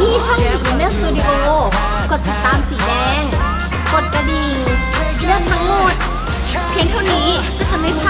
ที่ช่องหญิงเลือกสตูดิโอ กดติดตามสีแดง กดกระดิ่งเลือกทั้งหมด เพียงเท่านี้ก็จะไม่พลาด